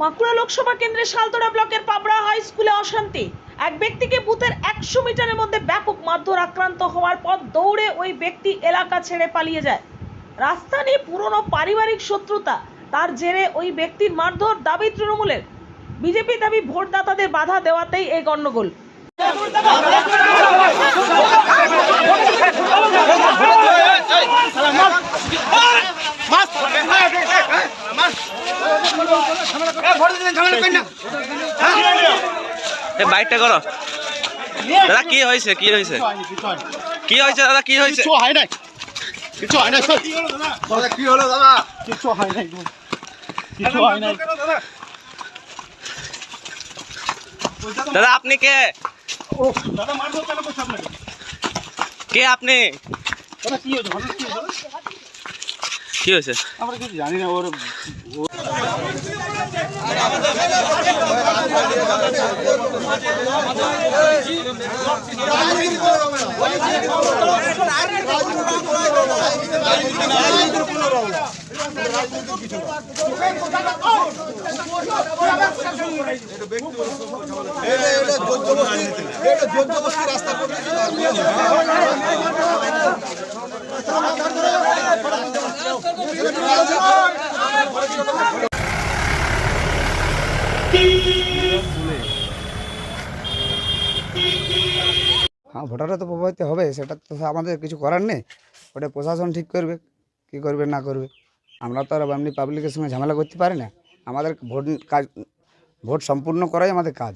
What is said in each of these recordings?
বাঁকুড়া লোকসভা কেন্দ্রের শালতোড়া ব্লকের পাবড়া হাই স্কুলে অশান্তি। এক ব্যক্তিকে বুথের একশো মিটারের মধ্যে ব্যাপক মারধর আক্রান্ত হওয়ার পর দৌড়ে ওই ব্যক্তি এলাকা ছেড়ে পালিয়ে যায়। রাস্তা নিয়ে পুরনো পারিবারিক শত্রুতা, তার জেরে ওই ব্যক্তির মারধর দাবি তৃণমূলের। বিজেপি দাবি ভোটদাতাদের বাধা দেওয়াতেই এই গণ্ডগোল। বাইকটা করো দাদা কি হয়েছে? কি হয়েছে? কি হয়েছে দাদা? কি হয়েছে? কিছু হয় নাই। কিছু হয় নাই দাদা কি হলো দাদা? কিছু হয় নাই কিছু হয় নাই। দাদা? আপনি কে? দাদা মারবো কেন কে আপনি? দাদা কি হয়েছে? কি হয়েছে? কি হয়েছে? আমরা কিছু জানি না ওর হ্যাঁ ভোটাররা তো প্রভাবিত হবে সেটা তো আমাদের কিছু করার নেই। ওটা প্রশাসন ঠিক করবে কি করবে না করবে। আমরা তো আর এমনি পাবলিকের সঙ্গে ঝামেলা করতে পারি না। আমাদের ভোট কাজ ভোট সম্পূর্ণ করাই আমাদের কাজ।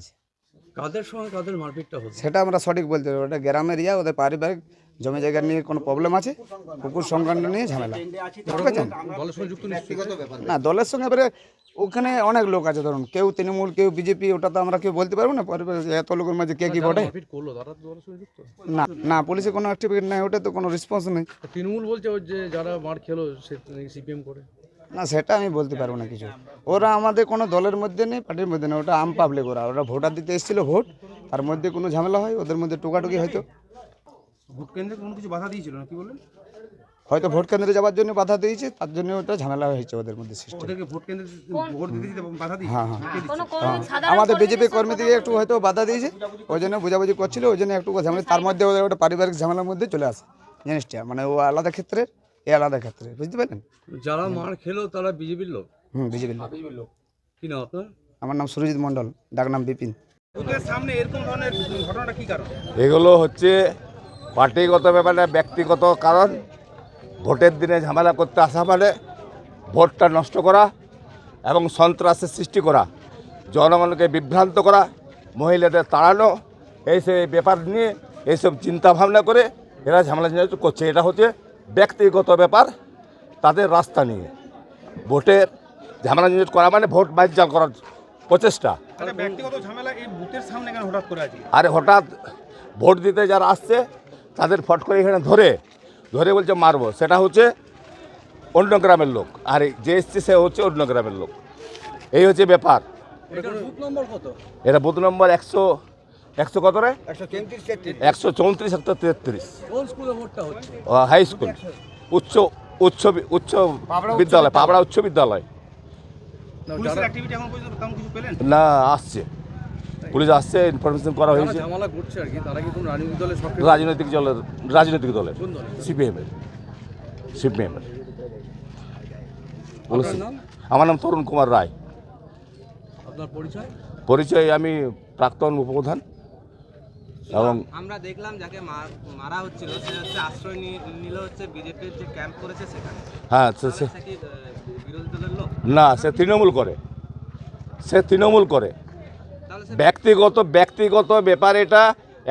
কাদের সঙ্গে কাদের মারপিটটা হচ্ছে? সেটা আমরা সঠিক বলতে পারব ওটা গ্রামের ইয়া ওদের পারিবারিক জমি জায়গা নিয়ে কোনো প্রবলেম আছে? কুকুর সংক্রান্ত নিয়ে ঝামেলা। যুক্ত নিশ্চয়ই না দলের সঙ্গে এবারে ওখানে অনেক লোক আছে ধরুন কেউ তৃণমূল কেউ বিজেপি ওটা তো আমরা কেউ বলতে পারব না এত লোকের মাঝে কে কি ভোটে? যুক্ত। না না পুলিশে কোনো অ্যাক্টিভিটি নেই ওটা তো কোনো রেসপন্স নেই। তৃণমূল বলছে যে যারা মার খেলো সিপিএম করে। না সেটা আমি বলতে পারব না কিছু। ওরা আমাদের কোনো দলের মধ্যে নেই পার্টির মধ্যে নেই ওটা আম পাবলিক ওরা। ওরা ভোটার দিতে এসেছিল ভোট তার মধ্যে কোনো ঝামেলা হয় ওদের মধ্যে টুকাটুকি হয়তো। ভোট কেন্দ্রে কোনো কিছু বাধা দিয়েছিল না কি বললেন? হয়তো ভোট কেন্দ্রে যাওয়ার জন্য বাধা দিয়েছে তার জন্য ওটা ঝামেলা হয়েছে ওদের মধ্যে সিস্টেম ওদেরকে ভোট কেন্দ্রে ভোট দিতে দিতে বাধা দিয়েছে? হ্যাঁ হ্যাঁ। হ্যাঁ। আমাদের বিজেপি কর্মী থেকে একটু হয়তো বাধা দিয়েছে ওই জন্য বোঝাবুঝি করছিল ওই জন্য একটু ঝামেলা তার মধ্যে ওদের ওটা পারিবারিক ঝামেলার মধ্যে চলে আসে জিনিসটা। মানে ও আলাদা ক্ষেত্রে এ আলাদা ক্ষেত্রে বুঝতে পারলেন? যারা মার খেলো তারা বিজেপির লোক? হুম বিজেপি কি না আপনার? আমার নাম সুরজিৎ মণ্ডল ডাক নাম বিপিন। ওদের সামনে এরকম ধরনের ঘটনাটা কি কারণ? এগুলো হচ্ছে পার্টিগত ব্যাপারে ব্যক্তিগত কারণ ভোটের দিনে ঝামেলা করতে আসা মানে ভোটটা নষ্ট করা এবং সন্ত্রাসের সৃষ্টি করা জনগণকে বিভ্রান্ত করা মহিলাদের তাড়ানো এইসব ব্যাপার নিয়ে এইসব চিন্তা ভাবনা করে এরা ঝামেলা ঝামেলা করছে। এটা হচ্ছে ব্যক্তিগত ব্যাপার তাদের রাস্তা নিয়ে। ভোটের ঝামেলা ঝঞ্ঝাট করা মানে ভোট বাজ্যাল করার প্রচেষ্টা। আরে হঠাৎ ভোট দিতে যারা আসছে তাদের ফট করে এখানে ধরে ধরে বলছে মারবো। সেটা হচ্ছে অন্য গ্রামের লোক। আর এই যে এসছে সে হচ্ছে অন্য গ্রামের লোক। এই হচ্ছে ব্যাপার। এটা বুথ নম্বর একশো একশো কত রে? একশো চৌত্রিশ একশো তেত্রিশ। High school. উচ্চ উচ্চ বি- উচ্চ বিদ্যালয় পাবড়া উচ্চ বিদ্যালয়। না আসছে। পুলিশ আসছে ইনফরমেশন করা হয়েছে। রাজনৈতিক দলের রাজনৈতিক দলের? সিপিএমের সিপিএমের আপনার আমার নাম তরুণ কুমার রায়। পরিচয়? আমি প্রাক্তন উপপ্রধান এবং আমরা দেখলাম যাকে মারা হচ্ছিল সে হচ্ছে আশ্রয় নিল হচ্ছে বিজেপির যে ক্যাম্প করেছে সেখানে। হ্যাঁ সে- না সে তৃণমূল করে। সে তৃণমূল করে। ব্যক্তিগত ব্যক্তিগত ব্যাপার এটা।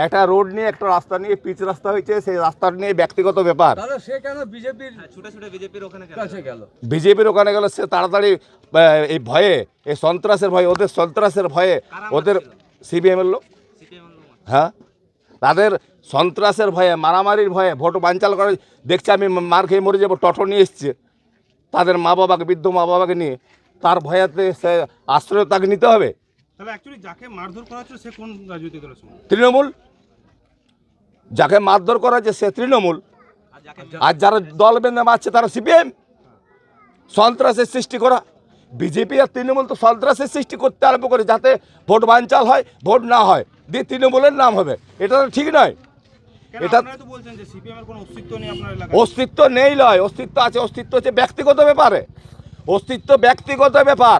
একটা রোড নিয়ে একটা রাস্তা নিয়ে পিচ রাস্তা হয়েছে সেই রাস্তা নিয়ে ব্যক্তিগত ব্যাপার। তাহলে সে কেন বিজেপির ছুটে ছুটে বিজেপির ওখানে গেল। কাছে গেল? বিজেপির ওখানে গেলে সে তাড়াতাড়ি এই ভয়ে এই সন্ত্রাসের ভয়ে ওদের সন্ত্রাসের ভয়ে ওদের লোক। সিপিএম লোক হ্যাঁ? তাদের সন্ত্রাসের ভয়ে মারামারির ভয়ে ভোট বাঞ্চাল করে দেখছে আমি মার খেয়ে মরে যাব টটো নিয়ে এসছে। তাদের মা বাবাকে বৃদ্ধ মা বাবাকে নিয়ে তার ভয়েতে সে আশ্রয় তাকে নিতে হবে। তাহলে অ্যাকচুয়ালি যাকে মারধর করা হচ্ছে সে কোন রাজনৈতিক দলের সঙ্গে? তৃণমূল। যাকে মারধর করা হচ্ছে সে তৃণমূল। আর যারা দল বেঁধে মারছে তারা সিপিএম। সন্ত্রাসের সৃষ্টি করা। বিজেপি আর তৃণমূল তো সন্ত্রাসের সৃষ্টি করতে আরম্ভ করে যাতে ভোট বানচাল হয় ভোট না হয়। দিয়ে তৃণমূলের নাম হবে। এটা তো ঠিক নয়। এটা অস্তিত্ব নেই নয় অস্তিত্ব আছে অস্তিত্ব হচ্ছে ব্যক্তিগত ব্যাপারে। অস্তিত্ব ব্যক্তিগত ব্যাপার।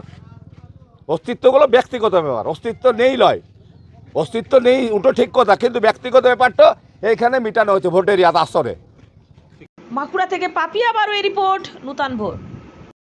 অস্তিত্বগুলো ব্যক্তিগত ব্যাপার। অস্তিত্ব নেই লয়। অস্তিত্ব নেই উঠো ঠিক কথা, কিন্তু ব্যক্তিগত ব্যাপারটা এইখানে মিটানো হয়েছে ভোটের ইয়াদ আসরে। বাঁকুড়া থেকে পাপিয়া বারো রিপোর্ট, নূতন ভোর